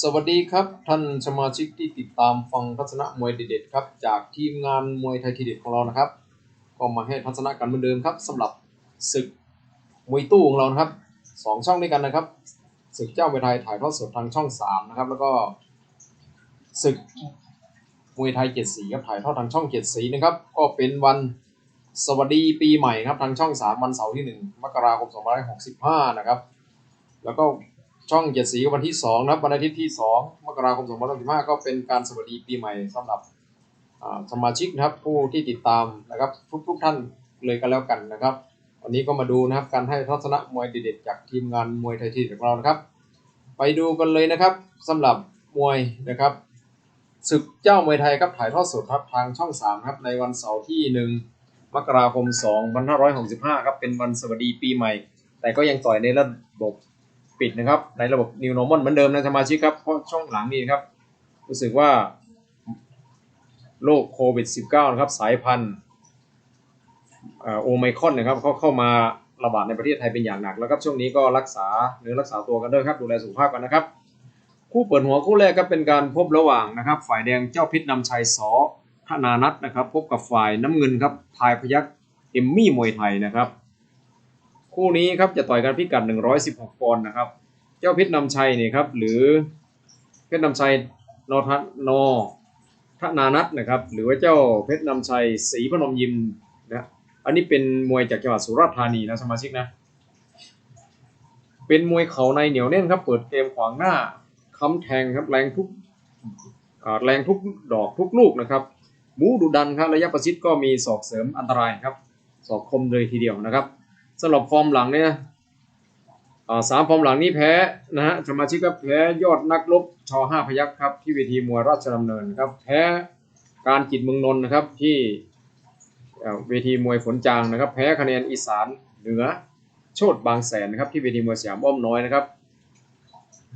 สวัสดีครับท่านสมาชิกที่ติดตามฟังทัศนะมวยเด็ดๆครับ จากทีมงานมวยไทยทีเด็ดของเรานะครับ ก็มาให้ทัศนะกันเหมือนเดิมครับสำหรับศึกมวยตู้ของเรานะครับสองช่องด้วยกันนะครับศึกเจ้ามวยไทยถ่ายทอดสดทางช่องสามนะครับ แล้วก็ศึกมวยไทยเจ็ดสีครับถ่ายทอดทางช่องเจ็ดสีนะครับ ก็เป็นวันสวัสดีปีใหม่ครับทางช่องสามวันเสาร์ที่หนึ่งมกราคมสองพันห้าร้อยหกสิบห้านะครับ แล้วก็ ช่องเจ็ดสีวันที่สองนะครับวันอาทิตย์ที่สองมกราคมสองพันห้าร้อยสิบห้าก็เป็นการสวัสดีปีใหม่สำหรับสมาชิกนะครับผู้ที่ติดตามนะครับทุกๆท่านเลยกันแล้วกันนะครับ วันนี้ก็มาดูนะครับการให้ทัศนะมวยเด็ดๆจากทีมงานมวยไทยทีของเรานะครับ ไปดูกันเลยนะครับสำหรับมวยนะครับศึกเจ้ามวยไทยครับถ่ายทอดสดครับทางช่อง3ครับในวันเสาร์ที่ 1 มกราคม 2565 ครับเป็นวันสวัสดีปีใหม่ แต่ก็ยังต่อยในระบบ ปิดนะครับ ในระบบ New Normal เหมือนเดิมนะสมาชิกครับ เพราะช่วงหลังนี้ครับ รู้สึกว่าโรคโควิด -19 นะครับ สายพันธุ์เอ่อโอไมครอนนะครับเขาเข้ามาระบาดในประเทศไทยเป็นอย่างหนักแล้วครับช่วงนี้ก็รักษาเนื้อรักษาตัวกันด้วยครับดูแลสุขภาพกันนะครับ คู่เปิดหัวคู่แรกก็เป็นการพบระหว่างนะครับ ฝ่ายแดงเจ้าพิษนำชัยสอธนานัทนะครับ พบกับฝ่ายน้ำเงินครับพายพยักเอมมี่มวยไทยนะครับ คู่นี้ครับจะต่อยกันพิกัด 116 ปอนด์นะครับ เจ้าเพชรนำชัยเนี่ยครับหรือเพชรนำชัยนอทัศนอธนานัทนะครับหรือว่าเจ้าเพชรนำชัยศรีพนมยิมนะอันนี้เป็นมวยจากจังหวัดสุราษฎร์ธานีนะสมาชิกนะ เป็นมวยเข่าในเหนียวแน่นครับ เปิดเกมขวางหน้าค้ำแทงครับแรงทุกแรงทุกดอกทุกลูกนะครับบูดุดันครับระยะประชิดก็มีศอกเสริมอันตรายครับศอกคมเลยทีเดียวนะครับ สำหรับฟอร์มหลังเนี่ยสามฟอร์มหลังนี้แพ้นะฮะสมาชิกก็แพ้ยอดนักรบชอห้าพยัคฆ์ครับ ที่เวทีมวยราชดำเนินครับ แพ้การจิตเมืองนนท์นะครับที่เวทีมวยฝนจางนะครับ แพ้คะแนนอีสานเหนือโชดบางแสนนะครับที่เวทีมวยสยามอ้อมน้อยนะครับ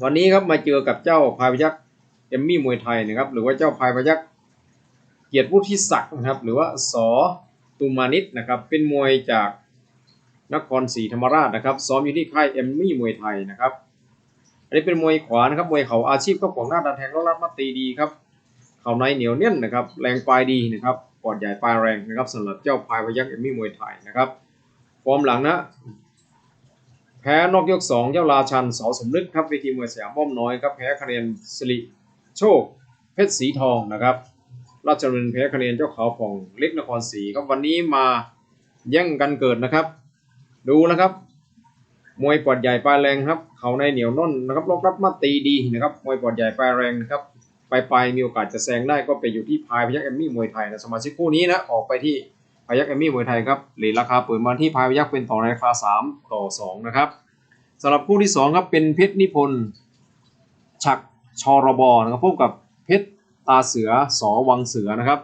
วันนี้ครับมาเจอกับเจ้าพายพยัคฆ์เอมมี่มวยไทยนะครับ หรือว่าเจ้าพายพยัคฆ์เกียรติวุฒิศักดิ์นะครับ หรือว่าสอตูมานิตนะครับ เป็นมวยจาก นครศรีธรรมราชนะครับซ้อมอยู่ที่ค่ายเอมมี่มวยไทยนะครับ อันนี้เป็นมวยขวานะครับมวยเข่าอาชีพก็ขวางหน้าดันแทงรับมาตีดีครับเข่าในเหนียวเน่นนะครับ แรงปลายดีนะครับปอดใหญ่ปลายแรงนะครับสำหรับเจ้าพายพยักเอมมี่มวยไทยนะครับฟอร์มหลังนะแพ้นอกยกสองเจ้าราชันสอสมนึกครับเวทีมวยสยามบ้อมน้อยครับแพ้คะแนนสิริโชค เพชรสีทองนะครับ ราชดำเนินแพ้คะแนนเจ้าเขาผ่องเล็กนครศรีครับวันนี้มาแย่งกันเกิดนะครับ ดูนะครับ มวยปอดใหญ่ปลายแรงครับ เขาในเหนียวน่นนะครับลบรับมาตีดีนะครับ มวยปอดใหญ่ปลายแรงนะครับปลายปลายมีโอกาสจะแซงได้ก็ไปอยู่ที่พายพยักเอมมี่มวยไทยนะสมาชิกคู่นี้นะออกไปที่พยักเอมมี่มวยไทยครับเหรียญราคาเปิดมาที่พายพยักเป็นต่อในราคา 3 ต่อ 2 นะครับสำหรับคู่ที่ 2 ครับเป็นเพชรนิพนธ์ฉักชรบนะครับพบกับเพชรตาเสือสอวังเสือนะครับ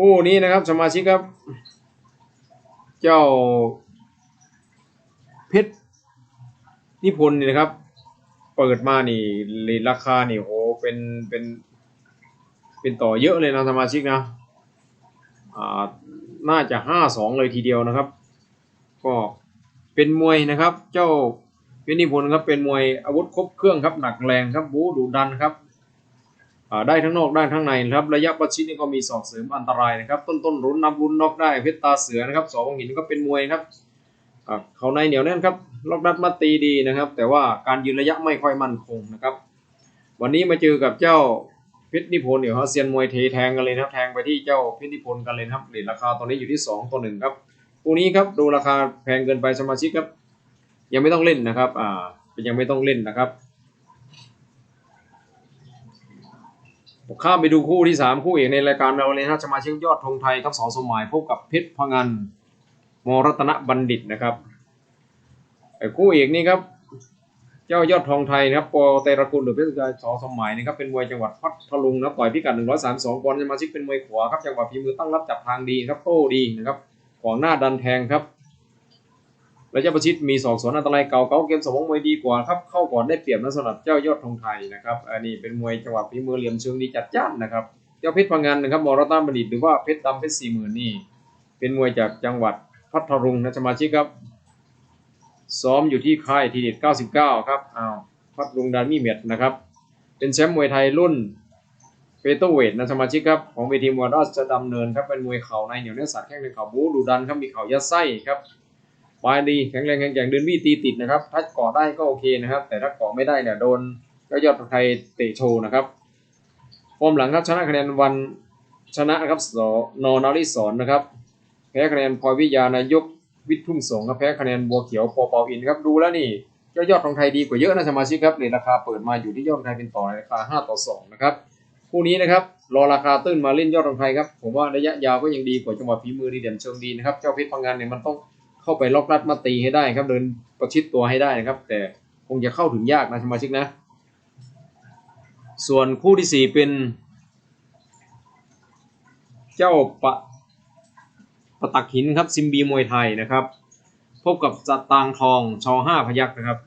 คู่นี้นะครับสมาชิกครับ เจ้าเพชรนิพนธ์นี่นะครับ เปิดมานี่เรทราคานี่โอ้เป็นเป็น เป็นต่อเยอะเลยนะสมาชิกนะอ่าน่าจะห้าสองเลยทีเดียวนะครับ ก็เป็นมวยนะครับ เจ้าเพชรนิพนธ์ครับเป็นมวยอาวุธครบเครื่องครับหนักแรงครับบูดุดันครับ ได้ทั้งนอกได้ทั้งในนะครับ ระยะประชิดนี่ก็มีศอกเสริมอันตรายนะครับ ต้นต้นรุนนำรุนนอกได้เพชรตาเสือนะครับสอวังหินก็เป็นมวยครับเขาในเหนียวแน่นครับล็อกดัดมาตีดีนะครับ แต่ว่าการยืนระยะไม่ค่อยมั่นคงนะครับ วันนี้มาเจอกับเจ้าเพชรนิพนธ์เดี๋ยวเขาเซียนมวยเทแทงกันเลยนะครับ แทงไปที่เจ้าเพชรนิพนธ์กันเลยนะครับเรทราคาตอนนี้อยู่ที่2ต่อ1ครับคู่นี้ครับดูราคาแพงเกินไปสมาชิกครับ ยังไม่ต้องเล่นนะครับอ่ายังไม่ต้องเล่นนะครับ ผม ข้ามไปดูคู่ที่ 3 คู่เอกในรายการเราเลยนะสมาเชิกยอดธงไทยครับสอสมหมายพบกับเพชรพงันมรัตนบัณฑิตนะครับไอ้คู่เอกนี่ครับ เจ้ายอดทองไทยนะครับปอเตระกุลหรือเพชรชายสอสมหมายนะครับเป็นมวยจังหวัดพัทลุงนะครับต่อยพิกัด 132ปอนด์สมาชิกเป็นมวยขวาครับจังหวะฝีมือตั้งรับจับทางดีครับโต้ดีนะครับขวางหน้าดันแทงครับ ระยะประชิดมีสองสวนอันตรายเก่าเก่าเกมสมองมวยดีกว่าครับเข้าก่อนได้เปรียบนะสำหรับเจ้ายอดทองไทยนะครับอันนี้เป็นมวยจังหวะฝีมือเหลี่ยมเชิงดีจัดจ้านนะครับเจ้าเพชรพังงานนะครับมอรตนบัณฑิตหรือว่าเพชรดำเพชรสี่หมื่นนี่เป็นมวยจากจังหวัดพัทลุงนะสมาชิกครับซ้อมอยู่ที่ค่ายทีเด็ด99 ครับอ้าวพัดลุงดานมีเม็ดนะครับ เป็นแชมป์มวยไทยรุ่นเฟเตอร์เวทนะสมาชิกครับ ของเวทีมวยราชดำเนินครับ เป็นมวยเข่าในเหนียวเนื้อสัตว์แข้งในเข่าบูดูดันครับ มีเข่ายัดไส้ครับ ปลายดีแข็งแรงแข็งแกร่งเดินวี่ตีติดนะครับ ถ้าเกาะได้ก็โอเคนะครับ แต่ถ้าเกาะไม่ได้เนี่ยโดนยอดยอดไทยเตะโชว์นะครับฟอร์มหลังครับชนะคะแนนวันชนะครับสนนาริสอนนะครับแพ้คะแนนพลอยวิยานายกวิทุ่งสงครับแพ้คะแนนบัวเขียวปอเปาอินครับดูแล้วนี่ยอดยอดของไทยดีกว่าเยอะนะสมาชิกครับในราคาเปิดมาอยู่ที่ยอดของไทยเป็นต่อในราคา5ต่อ2นะครับคู่นี้นะครับรอราคาตื้นมาเล่นยอดของไทยครับผมว่าระยะยาวก็ยังดีกว่าจังหวะฝีมือดีเด่นเชิงดีนะครับเจ้าเพชรพังงานเนี่ยมันต้อง เข้าไปล็อกรัดมาตีให้ได้ครับ เดินประชิดตัวให้ได้นะครับ แต่คงจะเข้าถึงยากนะสมาชิกนะ ส่วนคู่ที่สี่เป็น เจ้าปะปะตักหินครับซิมบีมวยไทยนะครับ พบกับจตางทองชอห้าพยักนะครับ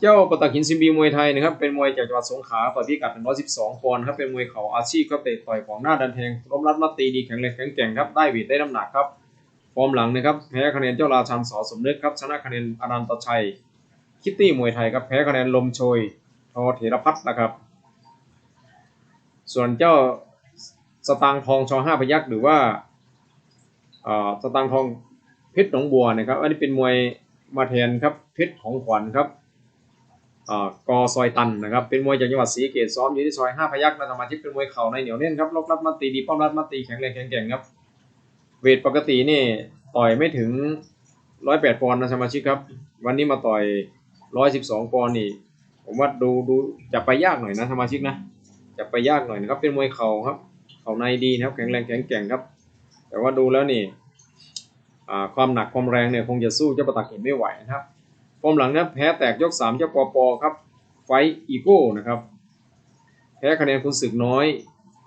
เจ้าปะตักหินซิมบีมวยไทยนะครับเป็นมวยจากจังหวัดสงขลาต่อยพิกัด 112ปอนด์ครับเป็นมวยเข่าอาชีพครับเตะต่อยของหน้าดันแทงล้มรัดมาตีดีแข็งแรงแข็งแกร่งครับได้เวทได้น้ำหนักครับฟอร์มหลังนะครับแพ้คะแนนเจ้าราชันสอสมนึกครับชนะคะแนนอนันตชัย คิตตี้มวยไทยครับแพ้คะแนนลมโชยทอเถรพัฒน์นะครับ ส่วนเจ้าสตางทองชอห้าพยักษ์หรือว่าสตางทองเพชรหนองบัวนะครับ อันนี้เป็นมวยมาแทนครับเพชรของขวัญครับ กอซอยตันนะครับเป็นมวยจากจังหวัดศรีเกษซ้อมอยู่ที่ซอยห้าพยักษ์นะสมาชิกเป็นมวยเข่าในเหนียวแน่นครับลบรับมาตีดีป้อมรัดมาตีแข็งแรงแข็งแกร่งครับเวทปกตินี่ต่อยไม่ถึงร้อยแปดปอนด์นะสมาชิกครับ วันนี้มาต่อยร้อยสิบสองปอนด์นี่ ผมว่าดูดูจะไปยากหน่อยนะสมาชิกนะจะไปยากหน่อยนะครับเป็นมวยเข่าครับเข่าในดีนะครับแข็งแรงแข็งแกร่งครับ แต่ว่าดูแล้วนี่ความหนักความแรงเนี่ยคงจะสู้เจ้าประตักเห็นไม่ไหวนะครับ ฟอร์มหลังนะแพ้แตกยกสามเจ้าปอปอครับไฟอีโก้นะครับแพ้คะแนนคุณศึกน้อย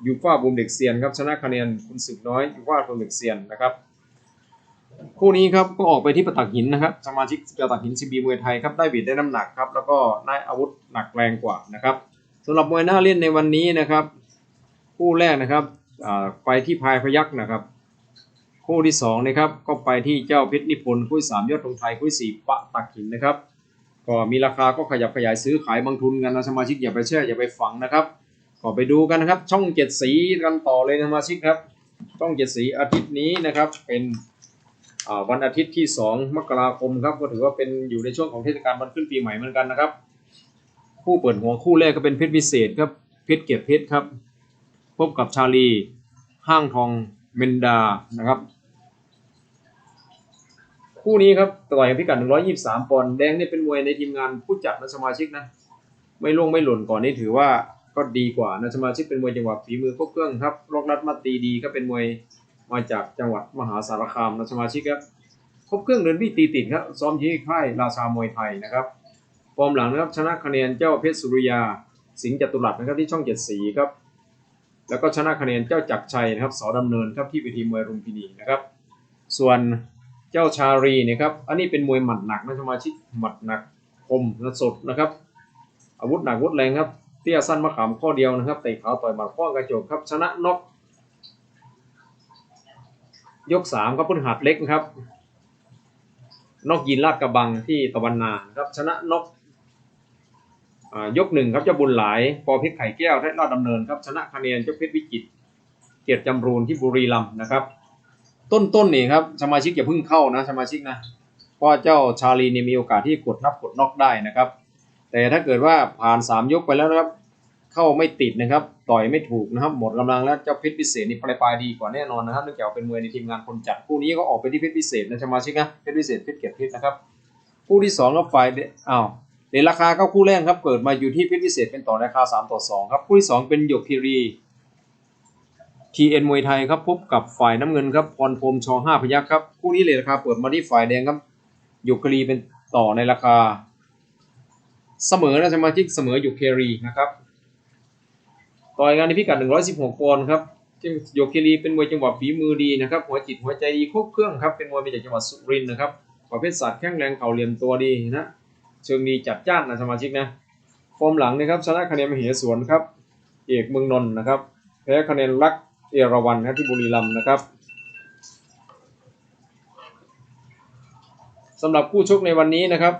ยูฟ่าบูมเด็กเซียนครับชนะคะแนนคุณศึกน้อยยูฟ่าบูมเด็กเซียนนะครับคู่นี้ครับก็ออกไปที่ประตักหินนะครับสมาชิกประตักหินซีบีมวยไทยครับได้บีดได้น้ำหนักครับแล้วก็ได้อาวุธหนักแรงกว่านะครับสำหรับมวยหน้าเล่นในวันนี้นะครับ คู่แรกนะครับไปที่พายพยักษ์นะครับ คู่ที่สองนะครับก็ไปที่เจ้าเพชรนิพนธ์คู่สามยอดธงไทยคู่สี่ปะตักหินนะครับก็มีราคาก็ขยับขยายซื้อขายบางทุนกันนะสมาชิกอย่าไปแช่อย่าไปฝังนะครับก็ไปดูกันนะครับ ช่องเจ็ดสีกันต่อเลยนะสมาชิกครับช่องเจ็ดสีอาทิตย์นี้นะครับเป็นวันอาทิตย์ที่สองมกราคมครับก็ถือว่าเป็นอยู่ในช่วงของเทศกาลวันขึ้นปีใหม่เหมือนกันนะครับ คู่เปิดหัวคู่แรกก็เป็นเพชรวิเศษครับเพชรเกียรติเพชรครับพบกับชาลีห้างทองเมนดานะครับ คู่นี้ครับต่อยกันพิกัด 123 ปอนด์แดงเนี่ยเป็นมวยในทีมงานผู้จัดนะสมาชิกนะ ไม่ล่วงไม่หล่นก่อนนี่ถือว่าก็ดีกว่านะสมาชิกเป็นมวยจังหวะฝีมือครบเครื่องครับล็อกรัดมาตีดีก็เป็นมวยมาจากจังหวัดมหาสารคามนะสมาชิกครับครบเครื่องเดินวิ่ตีติดครับซ้อมที่ค่ายราชามวยไทยนะครับฟอร์มหลังนะครับชนะคะแนนเจ้าเพชรสุริยา สิงห์จตุรัสนะครับที่ช่องเจ็ดสีครับแล้วก็ชนะคะแนนเจ้าจักรชัยนะครับสอดำเนินครับที่เวทีมวยรุมพินีนะครับ ส่วน เจ้าชารีเนี่ยครับ อันนี้เป็นมวยหมัดหนักนะสมาชิกหมัดหนักคมและสดนะครับ อาวุธหนักอาวุธแรงครับ เตี้ยสั้นมะขามข้อเดียวนะครับเตะขาต่อยหมัดข้อกระจกครับ ชนะน็อกยกสามครับพฤหัสเล็กครับนอกยินลาดกระบังที่ตะวันนาครับชนะนกยกหนึ่งครับเจ้าบุญหลายปอเพชรไข่แก้วและลาดดำเนินครับชนะคะแนนเจ้าเพชรวิจิตเกียรติจำรูนที่บุรีรัมย์นะครับ ต้นต้นนี่ครับสมาชิกอย่าเพิ่งเข้านะสมาชิกนะเพราะเจ้าชาลีนี่มีโอกาสที่กดนับกดน็อกได้นะครับ แต่ถ้าเกิดว่าผ่านสามยกไปแล้วนะครับ เข้าไม่ติดนะครับ ต่อยไม่ถูกนะครับ หมดกำลังแล้วเจ้าเพชรพิเศษนี่ปลายปลายดีกว่าแน่นอนนะครับเนื่องจากเป็นมวยในทีมงานคนจัดคู่นี้ก็ออกไปที่เพชรพิเศษนะสมาชิกนะเพชรพิเศษเพชรเกียรติเพชรนะครับคู่ที่สองครับฝ่ายเดอ้าวเดราคาก็คู่แรกครับเกิดมาอยู่ที่เพชรพิเศษเป็นต่อราคา 3 ต่อ 2 ครับคู่ที่สองเป็นหยกคีรี TN มวยไทยครับพบกับฝ่ายน้ำเงินครับพรพรมชห้าพยัคครับคู่นี้เลยราคาเปิดมาที่ฝ่ายแดงครับหยกคีรีเป็นต่อในราคา เสมอนะสมาชิกเสมอหยกคีรีนะครับต่อยกันในพิกัด 116ปอนด์ครับซึ่งหยกคีรีเป็นมวยจังหวะฝีมือดีนะครับ หัวจิตหัวใจดีครบเครื่องครับ เป็นมวยมาจากจังหวัดสุรินทร์นะครับ ประเภทศาสตร์แข้งแรงเข่าเหลี่ยมตัวดีนะ เชิงดีจัดจ้านนะสมาชิกนะ ฟอร์มหลังนะครับชนะคะแนนมเหสวนครับ เอกเมืองนนท์นะครับ แพ้คะแนนรัก เอราวันครับที่บุรีรัมย์นะครับสำหรับคู่ชกในวันนี้นะครับ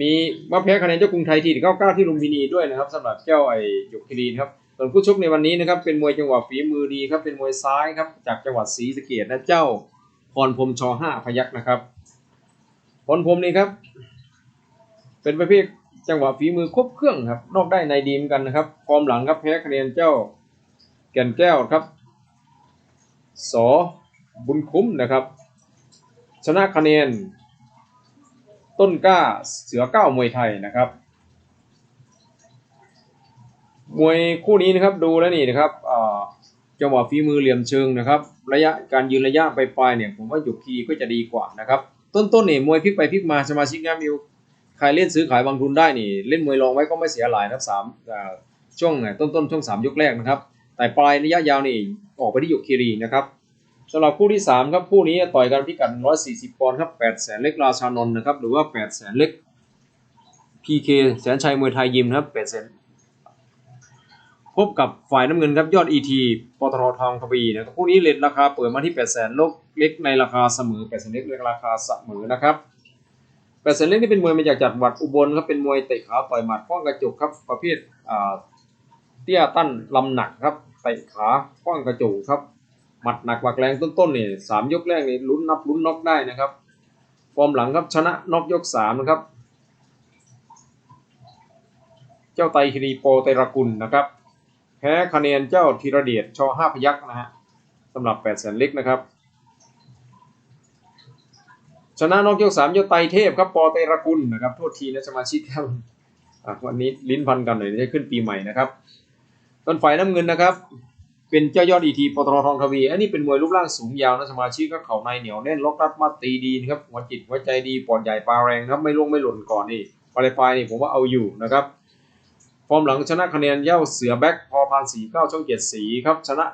มีมาแพ้คะแนนเจ้ากรุงไทยทีเก้าเก้าที่ลุมพินีด้วยนะครับสำหรับเจ้าไอ้หยกคิรีนครับส่วนผู้ชกในวันนี้นะครับเป็นมวยจังหวะฝีมือดีครับเป็นมวยซ้ายครับจากจังหวัดศรีสะเกษนะเจ้าพรพรมชห้าพยักนะครับพรพรมนี่ครับ เป็นประเภทจังหวะฝีมือครบเครื่องครับนอกได้ในดีเหมอนกันนะครับฟอร์มหลังครับแพ้คะแนนเจ้า แก่นแก้วครับสอบุญคุ้มนะครับ ชนะคะแนน ต้นกล้าเสือเก้ามวยไทยนะครับ มวยคู่นี้นะครับดูแล้วนี่นะครับจังหวะฝีมือเหลี่ยมเชิงนะครับ ระยะการยืนระยะไปปลายเนี่ยผมว่าหยกคีก็จะดีกว่านะครับ ต้นๆเนี่มวยพลิกไปพลิกมาสมาชิกงานมิวใครเล่นซื้อขายบางทุนได้นี่ เล่นมวยรองไว้ก็ไม่เสียหลายนะครับสามอ่าช่วงต้นๆช่วงสามยกแรกนะครับ แต่ปลายระยะยาวนี่ออกไปที่หยกคีรีนะครับสำหรับคู่ที่ 3 ครับคู่นี้ต่อยกันพิกัด 140 ปอนด์ครับ8แสนเล็กราชานนท์นะครับหรือว่า8แสนเล็ก PK แสนชัยมวยไทยยิมนะครับ8แสนพบกับฝ่ายน้ำเงินครับยอด ET ปตททองทวีนะครับคู่นี้เลทราคาเปิดมาที่8แสนลกเล็กในราคาเสมอ8แสนเล็กในราคาเสมอนะครับ8แสนเล็กนี่เป็นมวยมาจากจังหวัดอุบลครับเป็นมวยเตะขาต่อยหมัดป้องกระจกครับประเภทอ่า ตี้ยตั้นลำหนักครับเตะขาคว้างกระจูครับ หมัดหนักหวักแรงต้นๆนี่สามยกแรกนี่ลุ้นนับลุ้นน็อกได้นะครับ ฟอร์มหลังครับชนะน็อกยกสามนะครับ เจ้าไตคิรีโปไตรกุลนะครับ แพ้คะแนนเจ้าธีรเดชชห้าพยักษ์นะฮะสำหรับแปดแสนเล็กนะครับชนะน็อกยกสามเจ้าไตเทพครับปอไตรกุลนะครับโทษทีนะสมาชิกครับวันนี้ลิ้นพันกันหน่อยจะขึ้นปีใหม่นะครับ ต้นฝ่ายน้ำเงินนะครับ เป็นเจ้ายอดอีทีปตททองทวี อันนี้เป็นมวยรูปร่างสูงยาวนะสมาชิกก็เข่าในเหนียวแน่นล็อกรัดมาตีดีนะครับหัวจิตหัวใจดีปอดใหญ่ปลาแรงครับไม่ลงไม่หล่นก่อนนี่ปลายปลายนี่ผมว่าเอาอยู่นะครับฟอร์มหลังชนะคะแนนเย้าเสือแบ็คพอพานสีเก้าช่องเจ็ดสีครับชนะ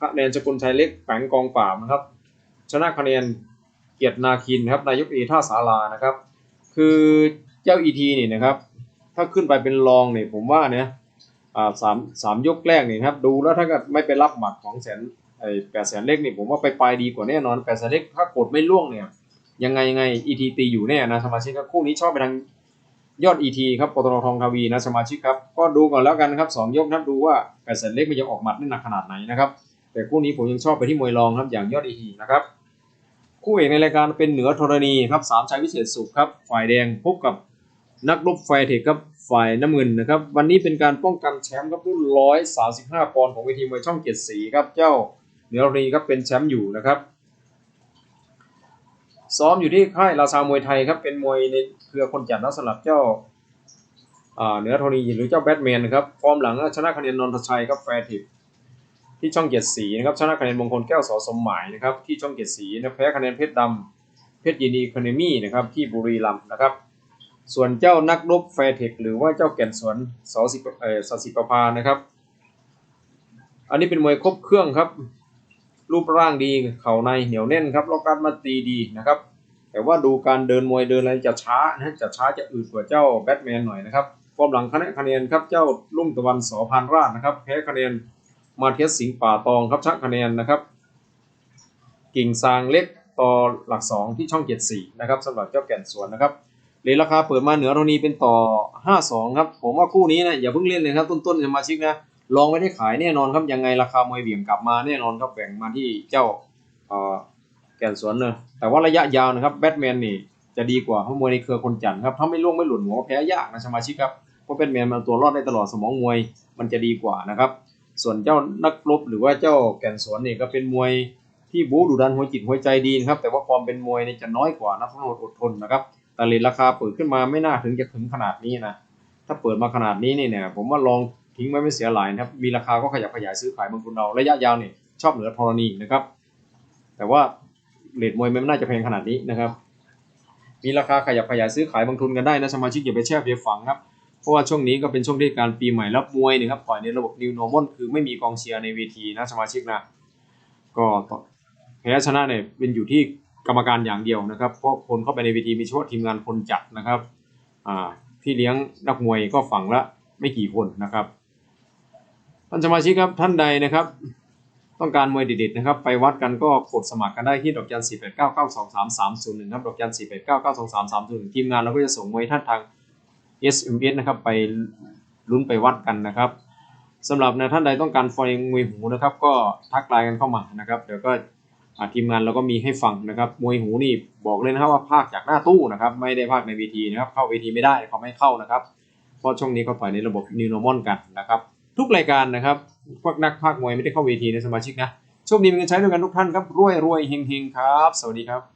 คะแนนสกุลชัยเล็กแฝงกองป่ามนะครับ ชนะคะแนนเกียรตินาคินครับนายกเอท่าสารานะครับ คือเจ้าอีทีนี่นะครับ ถ้าขึ้นไปเป็นรองเนี่ยผมว่าเนี่ย สามสามยกแรกนี่ครับ ดูแล้วถ้าเกิดไม่ไปรับหมัดของแสนไอ้แปดแสนเล็กนี่ผมว่าไปปลายดีกว่าแน่นอนแปดแสนเล็กถ้ากดไม่ล่วงเนี่ยยังไงยังไงอีทีตีอยู่แน่นะสมาชิกครับคู่นี้ชอบไปทางยอดอีทีครับปตททองทวีนะสมาชิกครับก็ดูก่อนแล้วกันครับสองยกนะครับดูว่าแปดแสนเล็กมันจะออกหมัดได้หนักขนาดไหนนะครับแต่คู่นี้ผมยังชอบไปที่มวยรองครับอย่างยอดอีทีนะครับคู่เอกในรายการเป็นเหนือธรณีครับสามชัยวิเศษสุขครับฝ่ายแดงพบกับนักรบไฟเทคครับ ฝ่ายน้ำเงินนะครับ วันนี้เป็นการป้องกันแชมป์ครับรุ่น 135 ปอนด์ของเวทีมวยช่องเจ็ดสีครับเจ้าเหนือรณีครับเป็นแชมป์อยู่นะครับ ซ้อมอยู่ที่ค่ายราชามวยไทยครับเป็นมวยในเครือคนจัดและสลับเจ้าเหนือธรณีหรือเจ้าแบทแมนนะครับฟอร์มหลังชนะคะแนนนนทชัยครับแฟร์ทิปที่ช่องเกียรติศรีนะครับชนะคะแนนมงคลแก้วสอสมหมายนะครับที่ช่องเกียรติศรีนะแพ้คะแนนเพชรดำเพชรยินดีคอนมี่นะครับที่บุรีรัมย์นะครับ ส่วนเจ้านักรบแฟร์เทคหรือว่าเจ้าแก่นสวนสอสิเอ่อสสิประภานะครับ อันนี้เป็นมวยครบเครื่องครับ รูปร่างดีเข่าในเหนียวแน่นครับล็อกการมาตีดีนะครับ แต่ว่าดูการเดินมวยเดินอะไรจะช้านะจะช้าจะอืดกว่าเจ้าแบทแมนหน่อยนะครับฟอร์มหลังคะแนนคะแนนครับเจ้าลุ่มตะวันสอพานราชนะครับแพ้คะแนนมาเทียสสิงป่าตองครับชักคะแนนนะครับ กิ่งซางเล็กต่อหลัก2ที่ช่อง74นะครับสำหรับเจ้าแก่นสวนนะครับ เลทราคาเปิดมาเหนือเท่านี้เป็นต่อ 52 ครับ ผมว่าคู่นี้นะอย่าเพิ่งเล่นเลยครับต้นๆสมาชิกนะลองไม่ได้ขายแน่นอนครับยังไงราคามวยเบี่ยงกลับมาแน่นอนครับแบ่งมาที่เจ้าเอ่อแก่นสวนเลยแต่ว่าระยะยาวนะครับแบทแมนนี่จะดีกว่าเพราะมวยในเครือคนจันทร์ครับถ้าไม่ล่วงไม่หลุดหัวแพ้ยากนะสมาชิกครับเพราะแบทแมนมันเอาตัวรอดได้ตลอดสมองมวยมันจะดีกว่านะครับ ส่วนเจ้านักรบหรือว่าเจ้าแก่นสวนนี่ก็เป็นมวยที่บู๊ดุดันหัวจิตหัวใจดีนะครับแต่ว่าความเป็นมวยเนี่ยจะน้อยกว่านักโทษอดทนนะครับ แต่เลทราคาเปิดขึ้นมาไม่น่าถึงจะถึงขนาดนี้นะ ถ้าเปิดมาขนาดนี้นี่เนี่ย ผมว่าลองทิ้งไว้ไม่เสียหลายนะครับ มีราคาก็ขยับขยายซื้อขายบางคนเราระยะยาวเนี่ยชอบเหนือธรณีนะครับ แต่ว่าเลทมวยมันไม่น่าจะแพงขนาดนี้นะครับ มีราคาขยับขยายซื้อขายบางทุนกันได้นะสมาชิกอย่าไปแช่เพียฝังครับ เพราะว่าช่วงนี้ก็เป็นช่วงเทศกาลปีใหม่แล้วมวยนะครับต่อยในระบบ New Normal คือไม่มีกองเชียร์ในเวทีนะสมาชิกนะ ก็แพ้ชนะเนี่ยเป็นอยู่ที่ กรรมการอย่างเดียวนะครับ เพราะคนเข้าไปในเวทีมีเฉพาะทีมงานคนจัดนะครับอ่าพี่เลี้ยงนักมวยก็ฝั่งละไม่กี่คนนะครับท่านสมาชิกครับท่านใดนะครับ ต้องการมวยเด็ดๆนะครับ ไปวัดกันก็กดสมัครกันได้ที่ดอกจัน4 8 9 9 2 3 3 0 1ครับดอกจัน4 8 9 9 2 3 3 0 1ทีมงานเราก็จะส่งมวยท่านทาง SMS นะครับไปลุ้นไปวัดกันนะครับสำหรับในท่านใดต้องการฟังมวยหูนะครับ ก็ทักไลน์กันเข้ามานะครับ เดี๋ยวก็ ทีมงานเราก็มีให้ฟังนะครับ มวยหูนี่บอกเลยนะครับว่าภาคจากหน้าตู้นะครับ ไม่ได้ภาคในเวทีนะครับ เข้าเวทีไม่ได้เขาไม่เข้านะครับ เพราะช่วงนี้เขาต่อยในระบบนิวโนมอนกันนะครับ ทุกรายการนะครับ พวกนักภาคมวยไม่ได้เข้าเวทีในสมาชิกนะ โชคดีมีเงินใช้ด้วยกันทุกท่านครับ รวยรวยเฮงเฮงครับ สวัสดีครับ